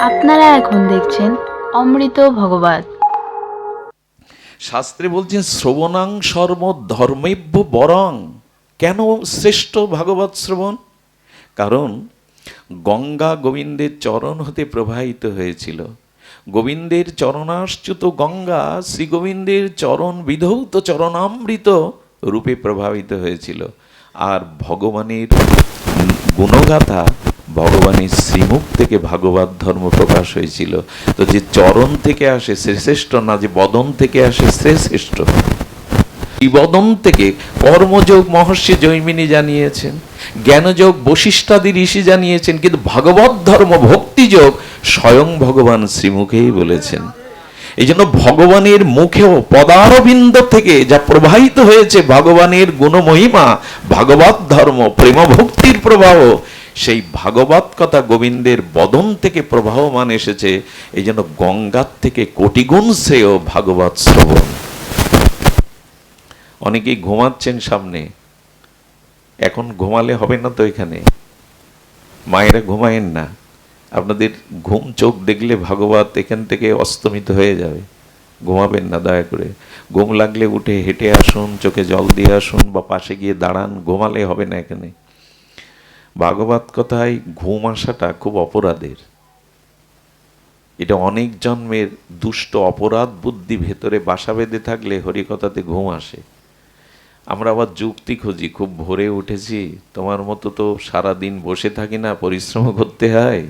আপনারা এখন দেখছেন অমৃত ভগবত। শাস্ত্রে বলছেন, শ্রবণাং সর্ব ধর্মেভ্য বরং। কেন শ্রেষ্ঠ ভাগবত শ্রবণ? কারণ গঙ্গা গোবিন্দের চরণ হতে প্রবাহিত হয়েছিল। গোবিন্দের চরণাশ্চ্যুত গঙ্গা শ্রী গোবিন্দের চরণ বিধৌত চরণামৃত রূপে প্রভাবিত হয়েছিল। আর ভগবানের গুণগাথা ভগবানের শ্রীমুখ থেকে ভাগবত ধর্ম প্রকাশ হয়েছিল। তো যে চরণ থেকে আসে শ্রেষ্ঠ না যে বদন থেকে আসে শ্রেষ্ঠ? বদন থেকে কর্মযোগ মহর্ষি জৈমিনী জানিয়েছেন, জ্ঞানযোগ বশিষ্ঠাদি ঋষি জানিয়েছেন, কিন্তু ভাগবত ধর্ম ভক্তিযোগ স্বয়ং ভগবান শ্রীমুখেই বলেছেন। এই জন্য ভগবানের মুখেও পদারবিন্দ থেকে যা প্রবাহিত হয়েছে ভগবানের গুণমহিমা, ভাগবত ধর্ম প্রেম ভক্তির প্রবাহ সেই ভাগবত কথা গোবিন্দের বদন থেকে প্রবাহমান এসেছে, এই জন্য গঙ্গার থেকে কোটিগুণ শ্রেয় ভাগবত শ্রবণ। অনেকেই ঘুমাচ্ছেন সামনে, এখন ঘুমালে হবে না তো এখানে? মায়েরা ঘুমায়েন না। আপনাদের ঘুম চোখ দেখলে ভাগবত এখান থেকে অস্তমিত হয়ে যাবে। ঘুমাবেন না, দয়া করে। ঘুম লাগলে উঠে হেঁটে আসুন, চোখে জল দিয়ে আসুন বা পাশে গিয়ে দাঁড়ান, ঘুমালে হবে না এখানে। ভাগবত কথায় ঘুম আসাটা খুব অপরাধের। এটা অনেক জন্মের দুষ্ট অপরাধ বুদ্ধি ভেতরে বাসা বেঁধে থাকলে হরিকথাতে ঘুম আসে। আমরা আবার যুক্তি খুঁজি, খুব ভোরে উঠেছি, তোমার মতো তো সারা দিন বসে থাকি না, পরিশ্রম করতে হয়।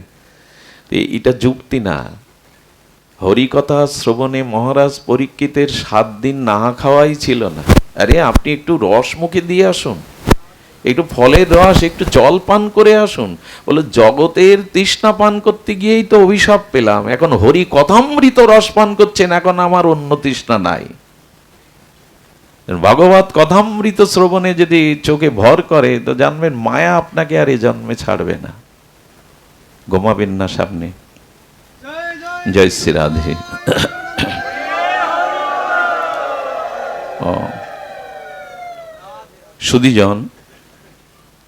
এটা যুক্তি না। হরিকথা শ্রবণে মহারাজ পরীক্ষিতের সাত দিন না খাওয়াই ছিল না। আরে, আপনি একটু রস মুখে দিয়ে আসুন। একটু ফলের রস একটু জল পান করে আসুন। বলে জগতের তৃষ্ণা পান করতে গিয়েই তো অভিশাপ পেলাম। এখন হরি কথামৃত রস পান করছেন, এখন আমার অন্য তৃষ্ণা নাই। ভাগবত কথামৃত শ্রবণে যদি চোখে ভর করে, তো জানবেন মায়া আপনাকে আর এ জন্মে ছাড়বে না। ঘুমাবেন না সামনে জয় শ্রী রাধে। ও। সুদীজন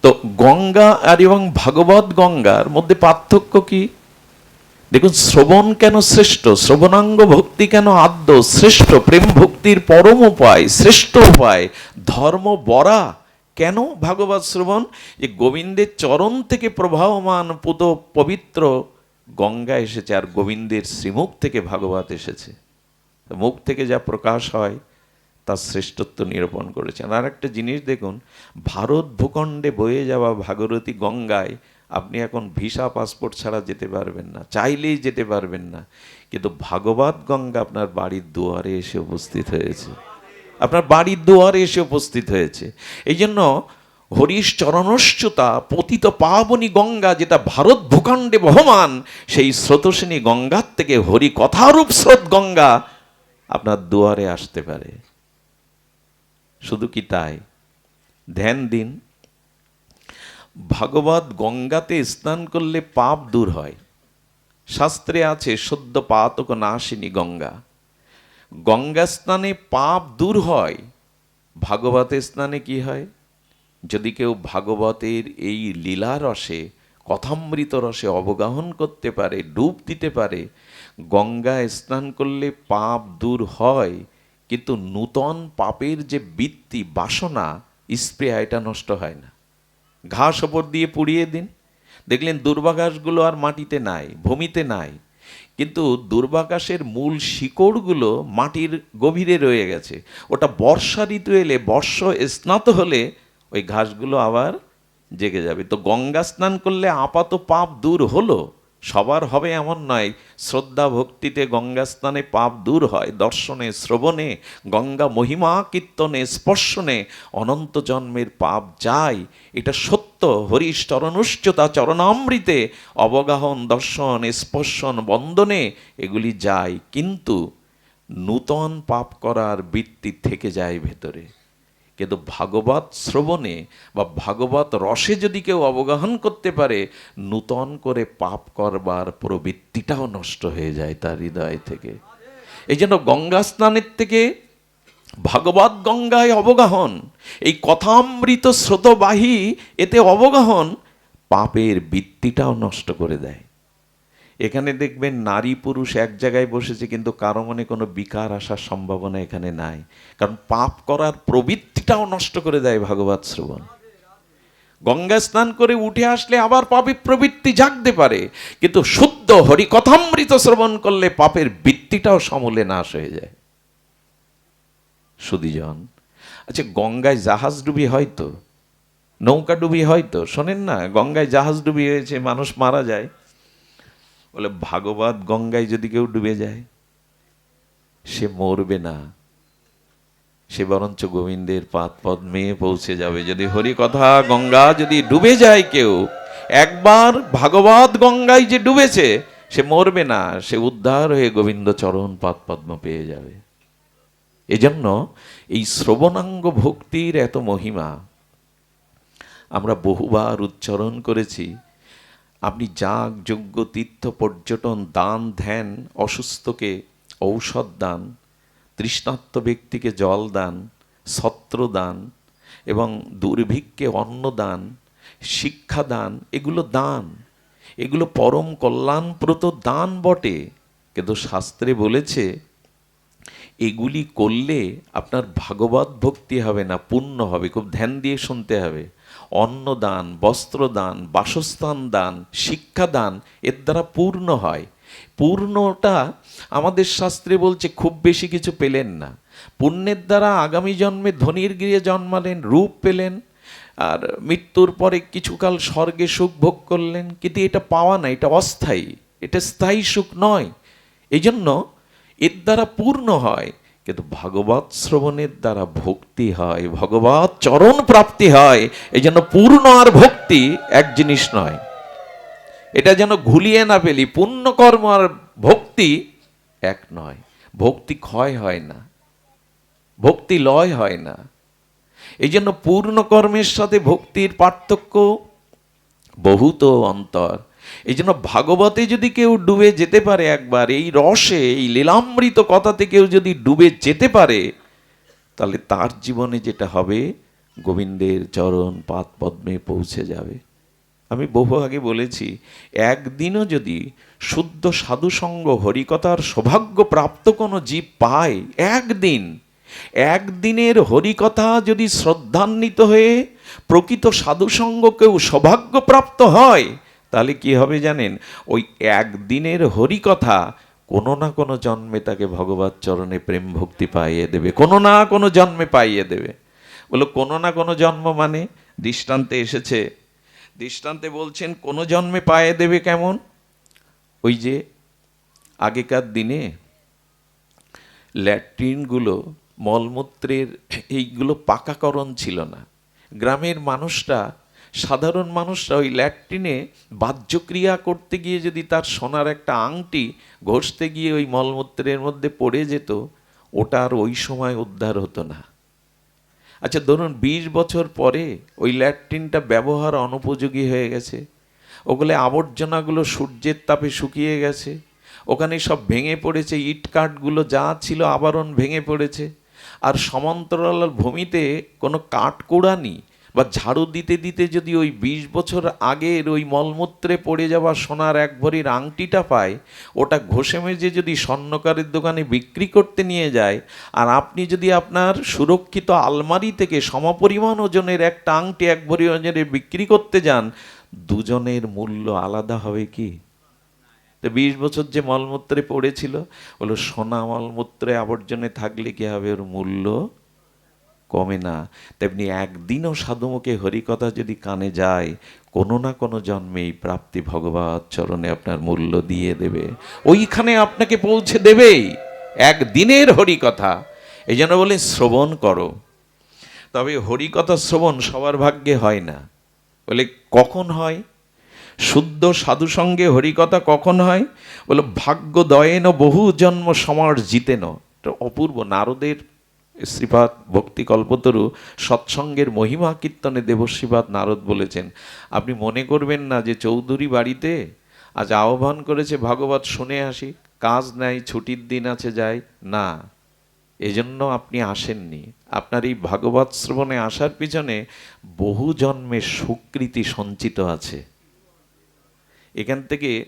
তো গঙ্গা আর এবং ভাগবত গঙ্গার মধ্যে পার্থক্য কি? দেখুন, শ্রবণ কেন শ্রেষ্ঠ? শ্রবণাঙ্গ ভক্তি কেন আদ্য? শ্রেষ্ঠ প্রেম ভক্তির পরম উপায়, শ্রেষ্ঠ উপায়, ধর্ম বরা কেন ভাগবত শ্রবণ? যে গোবিন্দের চরণ থেকে প্রবাহমান পুত পবিত্র গঙ্গা এসেছে আর গোবিন্দের শ্রীমুখ থেকে ভাগবত এসেছে। মুখ থেকে যা প্রকাশ হয় তার শ্রেষ্ঠত্ব নিরূপণ করেছেন। আর একটা জিনিস দেখুন, ভারত ভূখণ্ডে বয়ে যাওয়া ভাগীরথী গঙ্গায় আপনি এখন ভিসা পাসপোর্ট ছাড়া যেতে পারবেন না, চাইলেই যেতে পারবেন না। কিন্তু ভাগবত গঙ্গা আপনার বাড়ির দুয়ারে এসে উপস্থিত হয়েছে। আপনার বাড়ির দুয়ারে এসে উপস্থিত হয়েছে। এই জন্য হরিশ চরণশ্চুতা পতিত পাবনী গঙ্গা যেটা ভারত ভূখণ্ডে বহমান, সেই স্রোতসিনী গঙ্গার থেকে হরি কথারূপ স্রোত গঙ্গা আপনার দুয়ারে আসতে পারে। শুধু কি তাই? ধ্যান দিন। ভাগবত গঙ্গাতে স্নান করলে পাপ দূর হয়। শাস্ত্রে আছে সদ্য পাতক না নাশিনী গঙ্গা। গঙ্গা স্নানে পাপ দূর হয়, ভাগবতে স্নানে কি হয়? যদি কেউ ভাগবতের এই লীলা রসে কথামৃত রসে অবগাহন করতে পারে, ডুব দিতে পারে গঙ্গা স্নান করলে পাপ দূর হয় কিন্তু নূতন পাপের যে বৃত্তি, বাসনা স্প্রে এটা নষ্ট হয় না। ঘাস ওপর দিয়ে পুড়িয়ে দিন। দেখলেন দুর্বাঘাসগুলো আর মাটিতে নাই, ভূমিতে নাই। কিন্তু দুর্বাকাশের মূল শিকড়গুলো মাটির গভীরে রয়ে গেছে। ওটা বর্ষা ঋতু এলে, বর্ষ স্নাত হলে ওই ঘাসগুলো আবার জেগে যাবে। তো গঙ্গা স্নান করলে আপাত পাপ দূর হলো। সবার হবে এমন নয়, শ্রদ্ধা ভক্তিতে গঙ্গা স্নানে পাপ দূর হয়, দর্শনে, শ্রবণে, গঙ্গা মহিমা কীর্তনে, স্পর্শনে অনন্ত জন্মের পাপ যায়। এটা সত্য হরিশ চরণুষ্চতা চরণামৃতে, অবগাহন, দর্শন, স্পর্শন, বন্দনে এগুলি যায়, কিন্তু নূতন পাপ করার বৃত্তি থেকে যায় ভেতরে। কিন্তু ভাগবত শ্রবণে বা ভাগবত রসে যদি কেউ অবগাহন করতে পারে, নূতন করে পাপ করবার প্রবৃত্তিটাও নষ্ট হয়ে যায় তার হৃদয় থেকে। এই জন্য গঙ্গা স্নানের থেকে ভাগবত গঙ্গায় অবগাহন, এই কথামৃত স্রোতবাহী এতে অবগাহন পাপের বৃত্তিটাও নষ্ট করে দেয়। এখানে দেখবেন নারী পুরুষ এক জায়গায় বসেছে, কিন্তু কারও মনে কোনো বিকার আসার সম্ভাবনা এখানে নাই। কারণ পাপ করার প্রবৃত্তিটাও নষ্ট করে দেয় ভাগবত শ্রবণ। গঙ্গা স্নান করে উঠে আসলে আবার পাপের প্রবৃত্তি জাগতে পারে, কিন্তু শুদ্ধ হরিকথামৃত শ্রবণ করলে পাপের বৃত্তিটাও সমূলে নাশ হয়ে যায়। সুদীজন আচ্ছা গঙ্গায় জাহাজ ডুবি হয়তো? নৌকা ডুবি হয়তো? শোনেন না, গঙ্গায় জাহাজ ডুবি হয়েছে, মানুষ মারা যায়। বলে, ভাগবত গঙ্গায় যদি কেউ ডুবে যায়, সে মরবে না। সে বরঞ্চ গোবিন্দের পাত পদ্মে পৌঁছে যাবে। যদি হরি কথা গঙ্গা যদি ডুবে যায় কেউ, একবার ভাগবত গঙ্গায় যে ডুবেছে, সে মরবে না। সে উদ্ধার হয়ে গোবিন্দ চরণ পাত পদ্ম পেয়ে যাবে। এজন্য এই শ্রবণাঙ্গ ভক্তির এত মহিমা, আমরা বহুবার উচ্চারণ করেছি। আপনি যাগ যোগ্য তীর্থ, পর্যটন, দান, ধ্যান, অসুস্থকে ঔষধ দান তৃষ্ণাত্ম ব্যক্তিকে জল দান, ছত্র দান এবং দুর্ভিক্ষে অন্ন দান, শিক্ষা দান, এগুলো দান। এগুলো পরম কল্যাণপ্রত দান বটে। কিন্তু শাস্ত্রে বলেছে এগুলি করলে আপনার ভাগবত ভক্তি হবে না, পুণ্য হবে, খুব ধ্যান দিয়ে শুনতে হবে। অন্নদান, বস্ত্রদান, বাসস্থান দান, শিক্ষাদান এর দ্বারা পূর্ণ হয়। পূর্ণটা আমাদের শাস্ত্রে বলছে খুব বেশি কিছু পেলেন না। পুণ্যের দ্বারা আগামী জন্মে ধনির গৃহে জন্মালেন, রূপ পেলেন, আর মৃত্যুর পরে কিছুকাল স্বর্গে সুখ ভোগ করলেন, কিন্তু এটা পাওয়া না, এটা অস্থায়ী, এটা স্থায়ী সুখ নয়। এই জন্য এর দ্বারা পূর্ণ হয়, কিন্তু ভাগবত শ্রবণের দ্বারা ভক্তি হয়, ভগবত চরণ প্রাপ্তি হয়, এই জন্য পূর্ণ আর ভক্তি এক জিনিস নয়। এটা যেন ঘুলিয়ে না পেলি পুণ্য কর্ম আর ভক্তি এক নয়। ভক্তি ক্ষয় হয় না, ভক্তি লয় হয় না। এই জন্য পূর্ণ কর্মের সাথে ভক্তির পার্থক্য বহুত অন্তর। এই জন্য ভাগবতে যদি কেউ ডুবে যেতে পারে একবার, এই রসে, এই লীলামৃত কথাতে কেউ যদি ডুবে যেতে পারে, তাহলে তার জীবনে যেটা হবে, গোবিন্দের চরণ পাত পদ্মে পৌঁছে যাবে। আমি বহু আগে বলেছি, একদিনও যদি শুদ্ধ সাধুসঙ্গ হরিকথার সৌভাগ্য প্রাপ্ত কোনো জীব পায় একদিন, একদিনের হরিকথা যদি শ্রদ্ধান্বিত হয়ে প্রকৃত সাধুসঙ্গ কেউ সৌভাগ্যপ্রাপ্ত হয় তাহলে কি হবে জানেন? ওই একদিনের হরিকথা কোনো না কোনো জন্মে তাকে ভগবত চরণে প্রেম ভক্তি পাইয়ে দেবে, কোনো না কোনো জন্মে পাইয়ে দেবে। বলো, কোনো না কোনো জন্ম মানে? দৃষ্টান্তে এসেছে। দৃষ্টান্তে বলছেন, কোনো জন্মে পাইয়ে দেবে কেমন? ওই যে আগেকার দিনে ল্যাট্রিনগুলো, মলমূত্রের এইগুলো পাকাকরণ ছিল না। গ্রামের মানুষরা সাধারণ মানুষরা ওই ল্যাট্রিনে বাহ্যক্রিয়া করতে গিয়ে যদি তার সোনার একটা আংটি ঘষতে গিয়ে ওই মলমূত্রের মধ্যে পড়ে যেত, ওটা আর ওই সময় উদ্ধার হতো না। আচ্ছা ধরুন বিশ বছর পরে ওই ল্যাট্রিনটা ব্যবহার অনুপযোগী হয়ে গেছে। ওগুলো আবর্জনাগুলো সূর্যের তাপে শুকিয়ে গেছে। ওখানে সব ভেঙে পড়েছে, ইট কাঠগুলো যা ছিল আবরণ ভেঙে পড়েছে। আর সমান্তরাল ভূমিতে কোনো কাঠ কোড়ানি বা ঝাড়ু দিতে দিতে যদি ওই বিশ বছর আগের ওই মলমূত্রে পড়ে যাওয়া সোনার এক ভরির আংটিটা পায়, ওটা ঘষে মেজে যদি স্বর্ণকারের দোকানে বিক্রি করতে নিয়ে যায়, আর আপনি যদি আপনার সুরক্ষিত আলমারি থেকে সমপরিমাণ ওজনের একটা আংটি এক ভরি ওজনের বিক্রি করতে যান, দুজনের মূল্য আলাদা হবে কি? তো বিশ বছর যে মলমূত্রে পড়েছিল বলো সোনা মলমূত্রে আবর্জনে থাকলে কি হবে? ওর মূল্য কমে না। তেমনি একদিনও সাধুমুখে হরিকথা যদি কানে যায়, কোনো না কোনো জন্মে এই প্রাপ্তি ভগবত চরণে আপনার মূল্য দিয়ে দেবে। ওইখানে আপনাকে পৌঁছে দেবেই একদিনের হরিকথা। এই জন্য বলে, শ্রবণ করো। তবে হরিকথা শ্রবণ সবার ভাগ্যে হয় না। বলে, কখন হয়? শুদ্ধ সাধু সঙ্গে হরিকথা কখন হয়? বলে ভাগ্য দয়েন বহু জন্ম সমার জিতেন। অপূর্ব। নারদের শ্রীপাদ ভক্তি কল্পতরু সৎসঙ্গের মহিমা কীর্তনে দেবশ্রীপাদ নারদ বলেছেন। আপনি মনে করবেন না যে চৌধুরী বাড়িতে আজ আহ্বান করেছে, ভাগবত, শুনে আসি, কাজ নাই, ছুটির দিন আছে, যাই। না, এজন্য আপনি আসেননি। আপনার এই ভাগবত শ্রবণে আসার পিছনে বহু জন্মের সুকৃতি সঞ্চিত আছে। এখান থেকে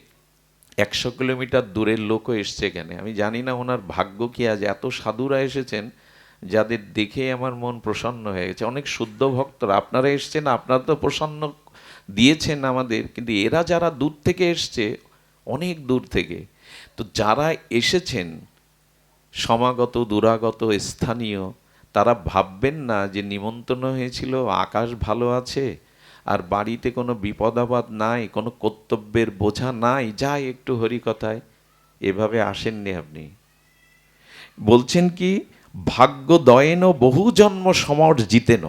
একশো কিলোমিটার দূরের লোকও এসছে এখানে। আমি জানি না ওনার ভাগ্য কি আজ এত সাধুরা এসেছেন যাদের দেখে আমার মন প্রসন্ন হয়ে গেছে। অনেক শুদ্ধ ভক্তরা, আপনারা এসছেন, আপনারা তো প্রসন্ন দিয়েছেন আমাদের, কিন্তু এরা যারা দূর থেকে এসছে, অনেক দূর থেকে, তো যারা এসেছেন, সমাগত, দুরাগত, স্থানীয়, তারা ভাববেন না যে নিমন্ত্রণ হয়েছিল, আকাশ ভালো আছে, আর বাড়িতে কোনো বিপদ আপদ নাই, কোনো কর্তব্যের বোঝা নাই, যাই একটু হরিকথায়, এভাবে আসেননি আপনি। বলছেন কি ভাগ্য দয়েন বহু জন্ম সমর জিতেন।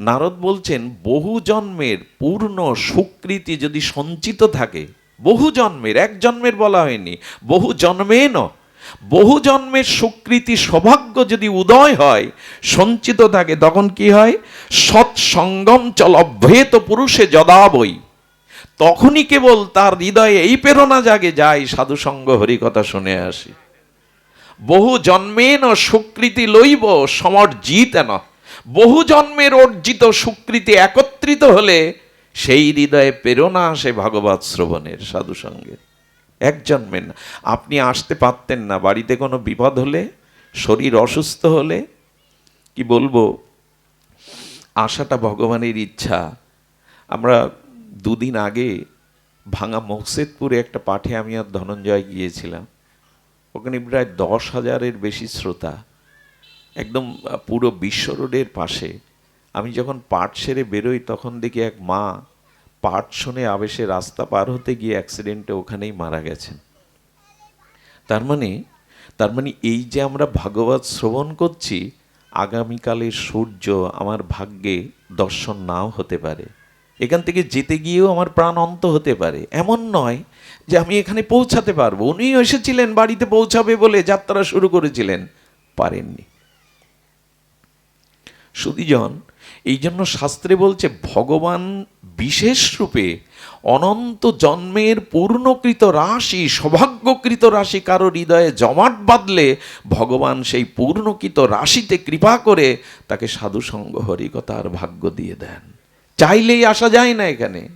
নারদ বলছেন বহু জন্মের পূর্ণ সুকৃতি যদি সঞ্চিত থাকে বহু জন্মের এক জন্মের বলা হয়নি বহু জন্মেন বহু জন্মের সুকৃতি সৌভাগ্য যদি উদয় হয়, সঞ্চিত থাকে, তখন কি হয়? সৎসঙ্গম চল অভ্যেত পুরুষে যদাবই তখনই কেবল তার হৃদয়ে এই প্রেরণা জাগে যায় সাধুসঙ্গ হরিকথা শুনে আসি। বহু জন্মেন সুকৃতি লইব সমর্জিতেন। বহু জন্মের অর্জিত সুকৃতি একত্রিত হলে সেই হৃদয়ে প্রেরণা আসে ভগবত শ্রবণের সাধু সঙ্গে। এক জন্মেন, আপনি আসতে পারতেন না, বাড়িতে কোনো বিপদ হলে, শরীর অসুস্থ হলে, কি বলব? আশাটা ভগবানের ইচ্ছা। আমরা দুদিন আগে ভাঙা মকসেদপুরে একটা পাঠে আমি আর ধনঞ্জয় গিয়েছিলাম। ওখানে প্রায় দশ হাজারের বেশি শ্রোতা। একদম পুরো বিশ্ব রোডের পাশে। আমি যখন পাঠ সেরে বেরোই, তখন দেখি এক মা পাঠ শুনে আবেশে রাস্তা পার হতে গিয়ে অ্যাক্সিডেন্টে ওখানেই মারা গেছেন। তার মানে তার মানে এই যে আমরা ভাগবত শ্রবণ করছি আগামীকালের সূর্য আমার ভাগ্যে দর্শন নাও হতে পারে। এখান থেকে যেতে গিয়েও আমার প্রাণ অন্ত হতে পারে। এমন নয় যে আমি এখানে পৌঁছাতে পারব। উনিও এসেছিলেন, বাড়িতে পৌঁছাবে বলে যাত্রা শুরু করেছিলেন। পারেননি। সুদীজন, এই জন্য শাস্ত্রে বলছে, ভগবান বিশেষ রূপে অনন্ত জন্মের পূর্ণকৃত রাশি, সৌভাগ্যকৃত রাশি কারও হৃদয়ে জমাট বাঁধলে ভগবান সেই পূর্ণকৃত রাশিতে কৃপা করে তাকে সাধুসঙ্গ হরিকতার ভাগ্য দিয়ে দেন। চাইলেই আসা যায় না এখানে।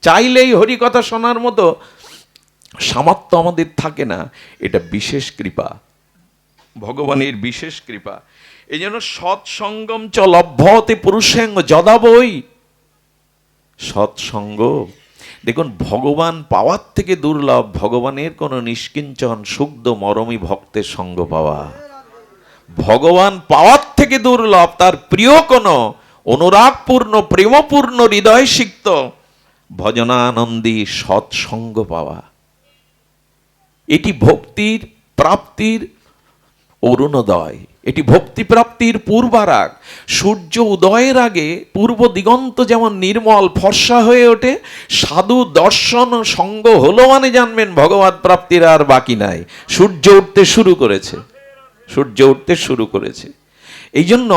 চাইলেই হরিকথা শোনার মতো সামর্থ্য আমাদের থাকে না, এটা বিশেষ কৃপা। ভগবানের বিশেষ কৃপা। এই জন্য সৎসঙ্গম চ লভ্যতে পুরুষাঙ্গ যদাবই সৎসঙ্গ। দেখুন, ভগবান পাওয়ার থেকে দুর্লভ, ভগবানের কোনো নিষ্কিঞ্চন, সুগ্ধ, মরমী ভক্তের সঙ্গ পাওয়া। ভগবান পাওয়ার থেকে দুর্লভ, তার প্রিয় কোনো অনুরাগপূর্ণ, প্রেমপূর্ণ হৃদয় সিক্ত ভজনানন্দী সৎসঙ্গ পাওয়া। এটি ভক্তির প্রাপ্তির অরুণোদয়, এটি ভক্তি প্রাপ্তির পূর্বারাগ। সূর্য উদয়ের আগে পূর্ব দিগন্ত যেমন নির্মল ফর্সা হয়ে ওঠে, সাধু দর্শন সঙ্গ হলো মানে জানবেন ভগবত প্রাপ্তির আর বাকি নাই। সূর্য উঠতে শুরু করেছে, সূর্য উঠতে শুরু করেছে। এই জন্য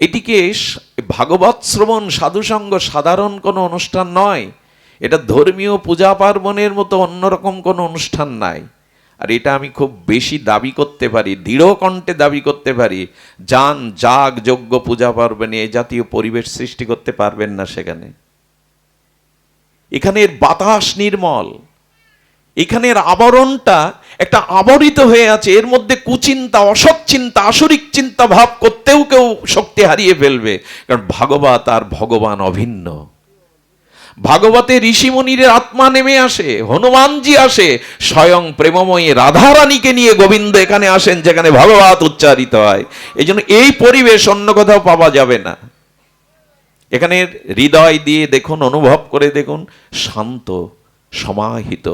এটিকে ভাগবত শ্রবণ সাধুসঙ্গ সাধারণ কোনো অনুষ্ঠান নয়। এটা ধর্মীয় পূজা পার্বণের মতো অন্যরকম কোনো অনুষ্ঠান নাই। আর এটা আমি খুব বেশি দাবি করতে পারি, দৃঢ় কণ্ঠে দাবি করতে পারি, যান, যাগ, যজ্ঞ, পূজা পার্বণে এ জাতীয় পরিবেশ সৃষ্টি করতে পারবেন না সেখানে। এখানের বাতাস নির্মল, এখানের আবরণটা একটা আবরিত হয়ে আছে, এর মধ্যে কুচিন্তা, অসৎ চিন্তা, আসরিক চিন্তা ভাব করতেও কেউ শক্তি হারিয়ে ফেলবে, কারণ ভাগবত আর ভগবান অভিন্ন। ভাগবতে ঋষিমুনির আত্মা নেমে আসে, হনুমানজি আসে, স্বয়ং প্রেমময়ী রাধারানীকে নিয়ে গোবিন্দ এখানে আসেন, যেখানে ভগবত উচ্চারিত হয়। এই জন্য এই পরিবেশ অন্য কোথাও পাওয়া যাবে না। এখানে হৃদয় দিয়ে দেখুন, অনুভব করে দেখুন, শান্ত, সমাহিত,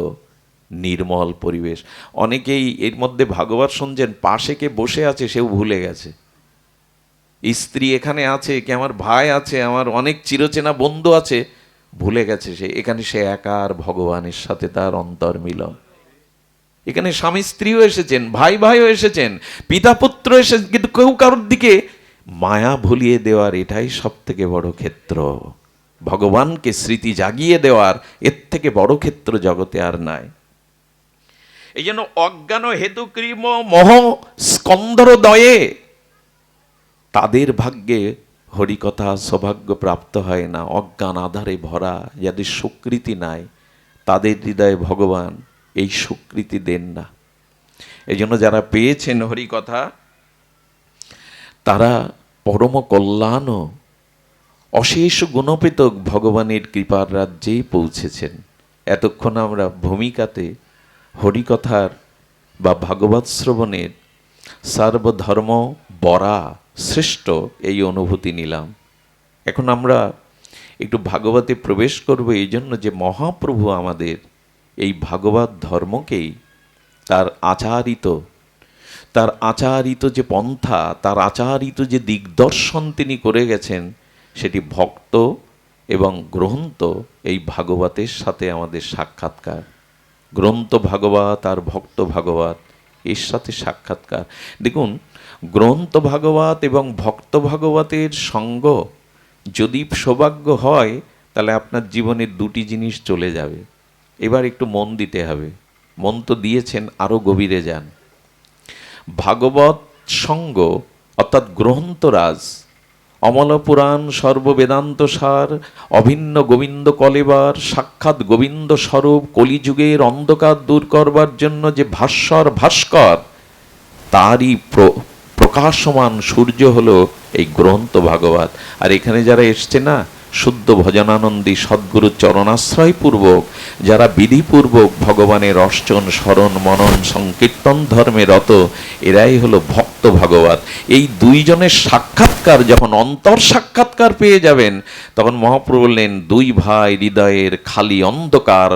নির্মল পরিবেশ। অনেকেই এর মধ্যে ভাগবত শুনছেন, পাশে কে বসে আছে সেও ভুলে গেছে। স্ত্রী এখানে আছে, কি আমার ভাই আছে, আমার অনেক চিরচেনা বন্ধু আছে ভুলে গেছে সে। এখানে সে একা আর ভগবানের সাথে তার অন্তর মিলন এখানে স্বামী স্ত্রীও এসেছেন, ভাই ভাইও এসেছেন, পিতা পুত্র এসেছেন কিন্তু কেউ কারোর দিকে মায়া ভুলিয়ে দেওয়ার এটাই সব থেকে বড় ক্ষেত্র। ভগবানকে স্মৃতি জাগিয়ে দেওয়ার এর থেকে বড় ক্ষেত্র জগতে আর নাই। এই জন্য অজ্ঞান হেতু ক্রিম মহ স্কন্দর দয়ে তাদের ভাগ্যে হরিকথা সৌভাগ্য প্রাপ্ত হয় না, অজ্ঞান আধারে ভরা, যাদের সুকৃতি নাই, তাদের হৃদয়ে ভগবান এই স্বীকৃতি দেন না। এই জন্য যারা পেয়েছেন হরিকথা, তারা পরম কল্যাণ অশেষ গুণপেতক ভগবানের কৃপার রাজ্যেই পৌঁছেছেন। এতক্ষণ আমরা ভূমিকাতে হরিকথার বা ভাগবত শ্রবণের সর্বধর্ম বরা শ্রেষ্ঠ এই অনুভূতি নিলাম। এখন আমরা একটু ভাগবতে প্রবেশ করব এই জন্য যে মহাপ্রভু আমাদের এই ভাগবত ধর্মকেই তার আচারিত তার আচারিত যে পন্থা, তার আচারিত যে দিগদর্শন তিনি করে গেছেন, সেটি ভক্ত এবং গ্রন্থ এই ভাগবতের সাথে আমাদের সাক্ষাৎকার। গ্রন্থ ভাগবত আর ভক্ত ভাগবত এর সাথে সাক্ষাৎকার। দেখুন গ্রন্থ ভাগবত এবং ভক্ত ভাগবতের সঙ্গ যদি সৌভাগ্য হয়, তাহলে আপনার জীবনে দুটি জিনিস চলে যাবে। এবার একটু মন দিতে হবে। মন তো দিয়েছেন আরও গভীরে যান। ভাগবত সঙ্গ, অর্থাৎ গ্রন্থরাজ অমল পুরাণ সর্ববেদান্ত সার, অভিন্ন গোবিন্দ কলেবার, সাক্ষাৎ গোবিন্দ স্বরূপ, কলিযুগের অন্ধকার দূর করবার জন্য যে ভাস্বর ভাস্কর, তারই প্রকাশমান সূর্য হলো এই গ্রন্থ ভাগবত। আর এখানে যারা এসছে না, শুদ্ধ ভজনানন্দী সদ্গুরু চরণাশ্রয় পূর্বক যারা বিধিপূর্বক ভগবানের অর্চন, স্মরণ, মনন, সংকীর্তন ধর্মে রত, এরাই হলো ভক্ত ভাগবত। এই দুইজনের সাক্ষাৎকার যখন অন্তর সাক্ষাৎকার পেয়ে যাবেন, তখন মহাপ্রভু বললেন, দুই ভাই হৃদয়ের খালি অন্ধকার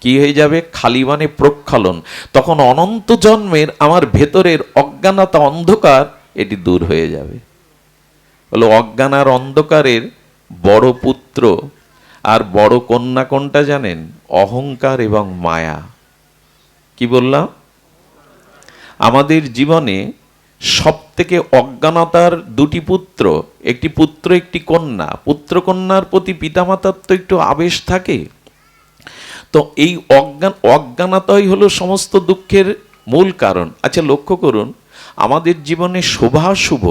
কি হয়ে যাবে? খালি মানে প্রক্ষালন। তখন অনন্ত জন্মের আমার ভেতরের অজ্ঞানতা অন্ধকার এটি দূর হয়ে যাবে। হলো অজ্ঞানার অন্ধকারের বড় পুত্র আর বড় কন্যা কোনটা জানেন? অহংকার এবং মায়া। কি বললাম? আমাদের জীবনে সব থেকে অজ্ঞানতার দুটি পুত্র, একটি পুত্র, একটি কন্যা। পুত্র কন্যার প্রতি পিতামাতার তো একটু আবেশ থাকে। তো এই অজ্ঞান, অজ্ঞানতাই হলো সমস্ত দুঃখের মূল কারণ। আচ্ছা লক্ষ্য করুন, আমাদের জীবনে শোভাশুভ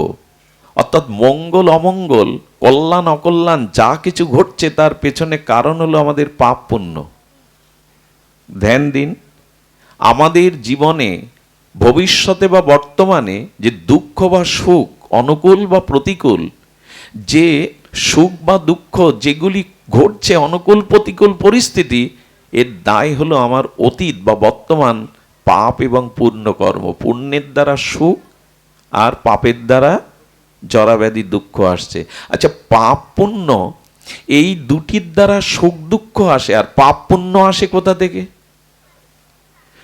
অর্থাৎ মঙ্গল, অমঙ্গল, কল্যাণ, অকল্যাণ, যা কিছু ঘটছে তার পেছনে কারণ হলো আমাদের পাপ পুণ্য। ধ্যান দিন, আমাদের জীবনে, ভবিষ্যতে বা বর্তমানে যে দুঃখ বা সুখ, অনুকূল বা প্রতিকূল, যে সুখ বা দুঃখ যেগুলি ঘটছে, অনুকূল, প্রতিকূল পরিস্থিতি এর দায় হলো আমার অতীত বা বর্তমান পাপ এবং পুণ্য কর্ম পুণ্যের দ্বারা সুখ আর পাপের দ্বারা জরাব্যাধি দুঃখ আসছে। আচ্ছা পাপ পুণ্য, এই দুটির দ্বারা সুখ দুঃখ আসে, আর পাপ পুণ্য আসে কোথা থেকে?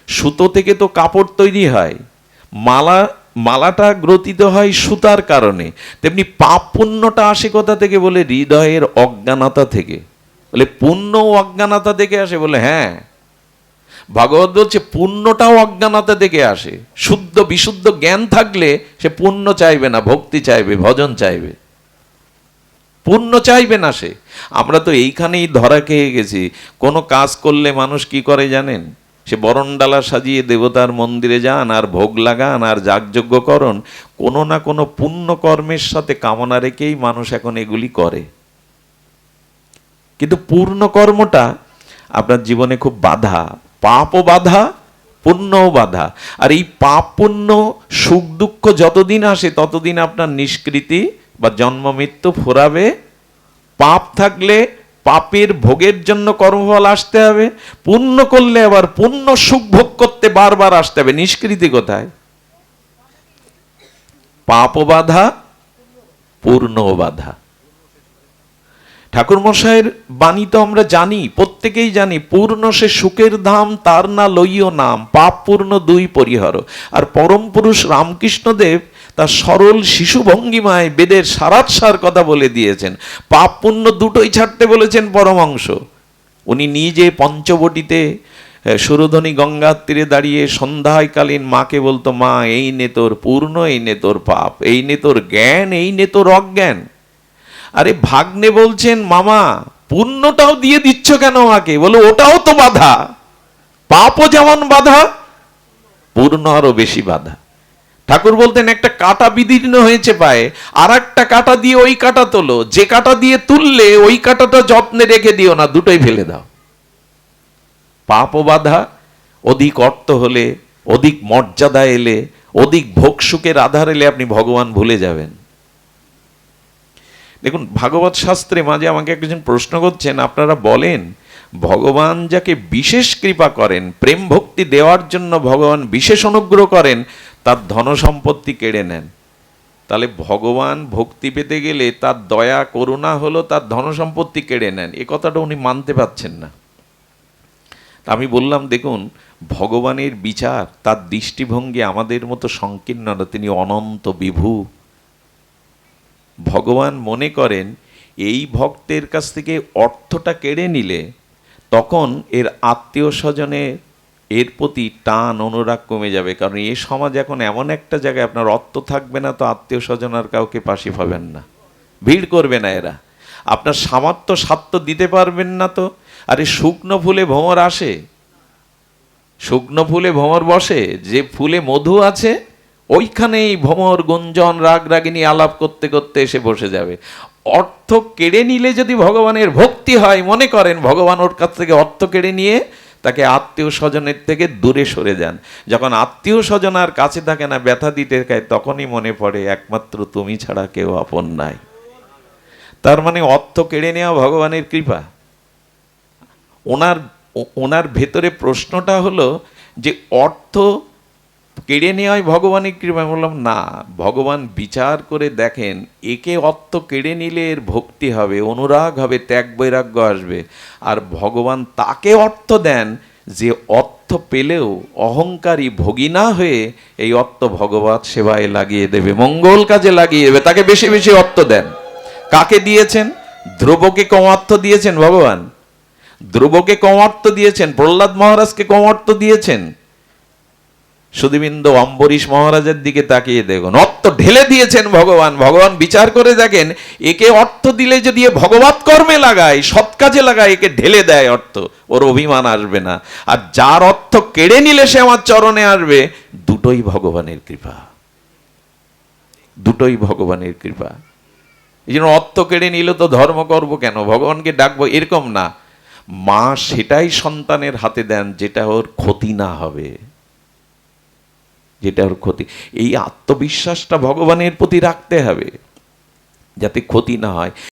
সুতো থেকে তো কাপড় তৈরি হয়, মালা, মালাটা গ্রথিত হয় সুতার কারণে। তেমনি পাপ পুণ্যটা আসে কোথা থেকে বলে? হৃদয়ের অজ্ঞানতা থেকে। বলে পুণ্য অজ্ঞানতা থেকে আসে। বলে হ্যাঁ। ভাগবত বলছে, পুণ্যটাও অজ্ঞানতা থেকে আসে। শুদ্ধ, বিশুদ্ধ জ্ঞান থাকলে সে পুণ্য চাইবে না, ভক্তি চাইবে, ভজন চাইবে। পুণ্য চাইবে না সে। আমরা তো এইখানেই ধরা খেয়ে গেছি। কোনো কাজ করলে মানুষ কি করে জানেন? সে বরণডালা সাজিয়ে দেবতার মন্দিরে যান, আর ভোগ লাগান, আর যাগযজ্ঞ করন। কোনো না কোনো পুণ্য কর্মের সাথে কামনা রেখেই মানুষ এখন এগুলি করে। কিন্তু পূর্ণ কর্মটা আপনার জীবনে খুব বাধা। পাপও বাধা, পুণ্যও বাধা। আর এই পাপ, পুণ্য, সুখ, দুঃখ যতদিন আসে, ততদিন আপনার নিষ্কৃতি বা জন্ম, মৃত্যু ফোরাবে। পাপ থাকলে পাপের ভোগের জন্য কর্মফল আসতে হবে। পুণ্য করলে আবার পুণ্য, সুখ ভোগ করতে বারবার আসতে হবে। নিষ্কৃতি কোথায়? পাপ বাধা পূর্ণ বাধা। ঠাকুর মশাইয়ের বাণী তো আমরা জানি, প্রত্যেকেই জানি, পূর্ণ সে সুখের ধাম, তার না লইও নাম, পাপ পূর্ণ দুই পরিহর। আর পরম পুরুষ রামকৃষ্ণদেব তার সরল শিশু ভঙ্গিমায় বেদের সারাৎসার কথা বলে দিয়েছেন। পাপ পুণ্য দুটোই ছাড়তে বলেছেন পরমাংশ উনি নিজে পঞ্চবটিতে সুরধনী গঙ্গার তীরে দাঁড়িয়ে সন্ধ্যায়কালীন মাকে বলতো, মা, এই নে তোর পূর্ণ, এই নে তোর পাপ, এই নে তোর জ্ঞান, এই নে তোর অজ্ঞান। আরে ভাগ্নে বলছেন, মামা, পুণ্যটাও দিয়ে দিচ্ছ কেন আমাকে? বলে, ওটাও তো বাধা। পাপও যেমন বাধা পূর্ণ আরও বেশি বাধা। ঠাকুর বলতেন, একটা কাটা বিদীর্ণ হয়েছে পায়ে আর একটা কাটা দিয়ে ওই কাটা তোলো। যে কাটা দিয়ে তুললে ওই কাটাটা যত্নে রেখে দিও না, দুটোই ফেলে দাও। পাপও বাধা, অধিক অর্থ হলে, অধিক মর্যাদা এলে, অধিক ভোগসুখের আধার এলে আপনি ভগবান ভুলে যাবেন। দেখুন, ভাগবত শাস্ত্রে মাঝে আমাকে একজন প্রশ্ন করছেন, আপনারা বলেন, ভগবান যাকে বিশেষ কৃপা করেন, প্রেম ভক্তি দেওয়ার জন্য ভগবান বিশেষ অনুগ্রহ করেন, তার ধন সম্পত্তি কেড়ে নেন। তাহলে ভগবান ভক্তি পেতে গেলে তার দয়া, করুণা হলো তার ধন সম্পত্তি কেড়ে নেন। এ কথাটা উনি মানতে পারছেন না। তা আমি বললাম, দেখুন, ভগবানের বিচার, তার দৃষ্টিভঙ্গি আমাদের মতো সংকীর্ণ না তিনি অনন্ত বিভু। ভগবান মনে করেন, এই ভক্তের কাছ থেকে অর্থটা কেড়ে নিলে তখন এর আত্মীয় স্বজনে এর প্রতি টান, অনুরাগ কমে যাবে। কারণ এই সমাজ এখন এমন একটা জায়গায় আপনার অর্থ থাকবে না, তো আত্মীয় স্বজন আর কাউকে পাশে পাবেন না। ভিড় করবে না এরা। আপনার সামর্থ্য স্বার্থ দিতে পারবেন না তো। আরে শুকনো ফুলে ভ্রমর আসে। শুকনো ফুলে ভ্রমর বসে। যে ফুলে মধু আছে ওইখানেই ভ্রমর, গুঞ্জন, রাগ, রাগিনী আলাপ করতে করতে এসে বসে যাবে। অর্থ কেড়ে নিলে যদি ভগবানের ভক্তি হয়, মনে করেন ভগবান ওর কাছ থেকে অর্থ কেড়ে নিয়ে তাকে আত্মীয় স্বজনের থেকে দূরে সরে যান। যখন আত্মীয় স্বজন আর কাছে থাকে না, ব্যথা দিতে খায় তখনই মনে পড়ে, একমাত্র তুমি ছাড়া কেউ আপন নাই। তার মানে অর্থ কেড়ে নেওয়া ভগবানের কৃপা। ওনার ওনার ভেতরে প্রশ্নটা হলো যে অর্থ কেড়ে নেওয়াই ভগবানের কৃপা বললাম, না, ভগবান বিচার করে দেখেন, একে অর্থ কেড়ে নিলে এর ভক্তি হবে, অনুরাগ হবে, ত্যাগ বৈরাগ্য আসবে। আর ভগবান তাকে অর্থ দেন যে অর্থ পেলেও অহংকারী ভোগী না হয়ে এই অর্থ ভগবত সেবায় লাগিয়ে দেবে, মঙ্গল কাজে লাগিয়ে দেবে, তাকে বেশি বেশি অর্থ দেন। কাকে দিয়েছেন? ধ্রুবকে কম অর্থ দিয়েছেন ভগবান? ধ্রুবকে কম অর্থ দিয়েছেন, প্রহ্লাদ মহারাজকে কম অর্থ দিয়েছেন? সুদীবিন্দ অম্বরীশ মহারাজের দিকে তাকিয়ে দেখুন। অর্থ ঢেলে দিয়েছেন ভগবান। ভগবান বিচার করে দেখেন, একে অর্থ দিলে যদি এ ভগবত কর্মে লাগায়, সৎ কাজে লাগায়, একে ঢেলে দেয় অর্থ। ওর অভিমান আসবে না। আর যার অর্থ কেড়ে নিলে সে আমার চরণে আসবে, দুটোই ভগবানের কৃপা। দুটোই ভগবানের কৃপা। এই জন্য অর্থ কেড়ে নিল তো ধর্ম করব কেন? ভগবানকে ডাকবো এরকম না। মা সেটাই সন্তানের হাতে দেন, যেটা ওর ক্ষতি না হবে। যেটা ওর ক্ষতি। এই আত্মবিশ্বাসটা ভগবানের প্রতি রাখতে হবে যাতে ক্ষতি না হয়।